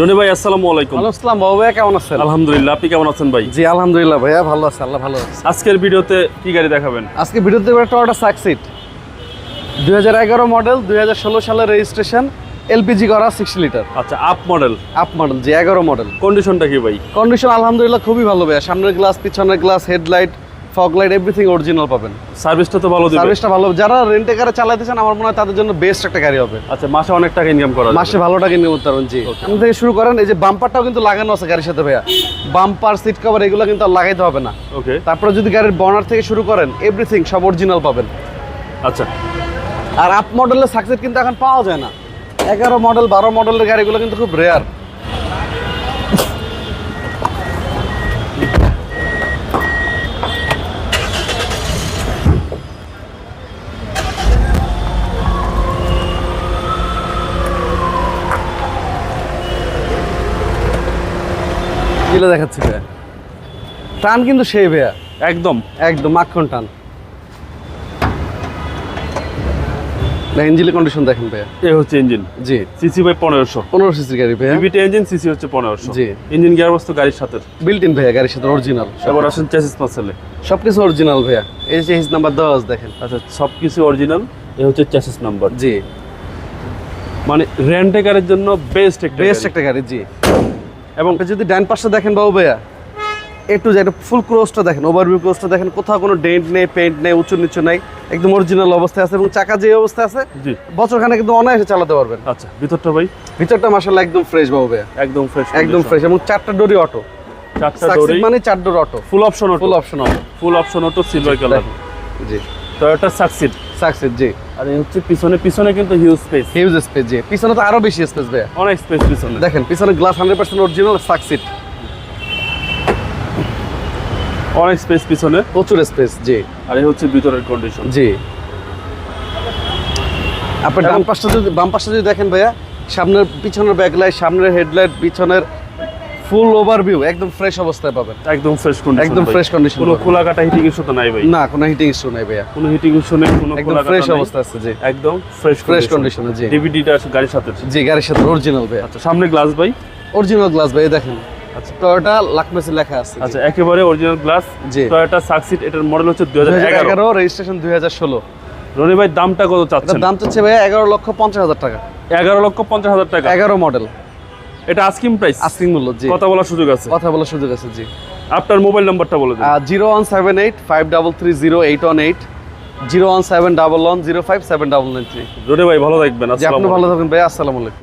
রনি ভাই আসসালামু আলাইকুম। আসসালাম বাবু ভাইয়া কেমন আছেন? আলহামদুলিল্লাহ আপনি কেমন আছেন ভাই? জি আলহামদুলিল্লাহ ভাইয়া ভালো আছে আল্লাহ ভালো আছে। আজকের ভিডিওতে কি গাড়ি দেখাবেন? আজকে ভিডিওতে একটা টয়োটা সাকসিট দুই হাজার এগারো মডেল দুই হাজার ষোলো সালের রেজিস্ট্রেশন এলপিজি করা সিক্স লিটার আচ্ছা up model up model G এগারো মডেল কন্ডিশনটা কি ভাই? কন্ডিশন আলহামদুলিল্লাহ খুবই ভালো ভাইয়া। সামনের গ্লাস পিছনের glass headlight fog light everything original পাবেন। সার্ভিসটা তো ভালো দিবে। সার্ভিসটা ভালো। যারা রেন্টে কারে চালাতে চান আমার মনে হয় তাদের জন্য বেস্ট একটা গাড়ি হবে। আচ্ছা মাসে অনেক টাকা ইনকাম করা মাসে ভালো টাকা নিয়ে করতে পারবেন জি এখান থেকে শুরু করেন এই যে বাম্পারটাও কিন্তু লাগানো আছে গাড়ির সাথে ভাইয়া। বাম্পার সিট কভার এগুলো কিন্তু আর লাগাইতে হবে না। ওকে তারপরে যদি গাড়ির বর্নার থেকে শুরু করেন এভরিথিং সব অরিজিনাল পাবেন। আচ্ছা। আর আপ মডেলের সাকসেস কিন্তু এখন পাওয়া যায় না। এগারো মডেল বারো মডেলের গাড়িগুলো কিন্তু খুব রেয়ার এগুলো দেখাচ্ছি ভাইয়া। টান কিন্তু সেই ভাইয়া। একদম। একদম মাখন টান। ইঞ্জিনের কন্ডিশন দেখেন ভাইয়া। এ হচ্ছে ইঞ্জিন জি। সিসি পনেরোশো। সিসির গাড়ি ভাইয়া। বিবিটি ইঞ্জিন সিসি হচ্ছে পনেরোশো। জি। ইঞ্জিন গিয়ার বস্তু গাড়ির সাথে। বিল্ট ইন ভাইয়া গাড়ির সাথে অরিজিনাল এবার আসেন চেসিস পাসেলে সব কিছু অরিজিনাল ভাইয়া। এই নাম্বার দশ দেখেন। আচ্ছা সব কিছু অরিজিনাল এ হচ্ছে চেসিস নাম্বার জি। মানে রেন্টে গাড়ির জন্য বেস্ট একটা বেস্ট একটা গাড়ি জি। এবং যদি ডান পাশটা দেখেন বাবু ভাইয়া একটু যে একটা ফুল ক্রোসটা দেখেন ওভারভিউ ক্রোসটা দেখেন কোথাও কোনো ডেন্ট নেই পেন্ট নেই উঁচু নিচু নাই একদম অরিজিনাল অবস্থায় আছে এবং চাকা যে অবস্থায় আছে জি। বছরখানে কিন্তু অনায়াসে চালাতে পারবেন। আচ্ছা ভিতরটা ভাই? ভিতরটা মাসাল্লাহ একদম ফ্রেশ বাবু ভাইয়া। একদম ফ্রেশ একদম ফ্রেশ এবং চারটা ডোরি অটো চারটা ডোরি মানে চার door auto full option full option auto full option auto silver colour জি। টয়োটা সাকসিড সাকসিড জি। আর হচ্ছে পিছনে পিছনে কিন্তু হিউজ স্পেস হিউজ স্পেস জি। পিছনে তো আরও বেশি স্পেস ভাইয়া। অনেক স্পেস পিছনে। দেখেন পিছনে গ্লাস হান্ড্রেড পার্সেন্ট অরিজিনাল অনেক স্পেস পিছনে। প্রচুর স্পেস জি। আর এই হচ্ছে ভিতরের কন্ডিশন জি। আপনার ডান পাশটা যদি বাম পাশটা যদি দেখেন ভাইয়া সামনের পিছনের ব্যাকলাইট সামনের হেডলাইট পিছনের ফুল ওভারভিউ একদম ফ্রেশ অবস্থায় পাবেন। একদম ফ্রেশ কন্ডিশন একদম fresh condition কোনো খোলা কাটা হিটিং ইস্যু তো নাই ভাই। না কোনো হিটিং ইস্যু নাই ভাইয়া। কোনো হিটিং ইস্যু নেই কোনো একদম ফ্রেশ অবস্থা আছে জি। একদম ফ্রেশ condition জি। ডিভিডিটা গাড়ির সাথে জি গাড়ির সাথে অরিজিনাল ভাইয়া। আচ্ছা সামনে গ্লাস ভাই। অরিজিনাল গ্লাস ভাই দেখেন। আচ্ছা। টয়োটা লাকমেসি লেখা আছে আচ্ছা একেবারে অরিজিনাল গ্লাস জি। টয়োটা সাকসিড এটার মডেল হচ্ছে দুই দুই হাজার হাজার এগারো এগারো রেজিস্ট্রেশন দুই হাজার ষোলো। রনি ভাই দামটা কত চাচ্ছেন? দাম চাচ্ছে লক্ষ পঞ্চাশ হাজার টাকা। এগারো লক্ষ পঞ্চাশ হাজার টাকা। এগারো মডেল এটা আস্কিং প্রাইস আস্কিং মূল্য জি। কথা বলার সুযোগ আছে? কথা বলার সুযোগ আছে জি। আপনার মোবাইল নাম্বারটা বলে দিন। Zero one seven eight five double three zero eight one eight zero one seven double one zero five seven double nine three ভাই ভালো থাকবেন। আপনি ভালো থাকবেন ভাই আসসালামু আলাইকুম।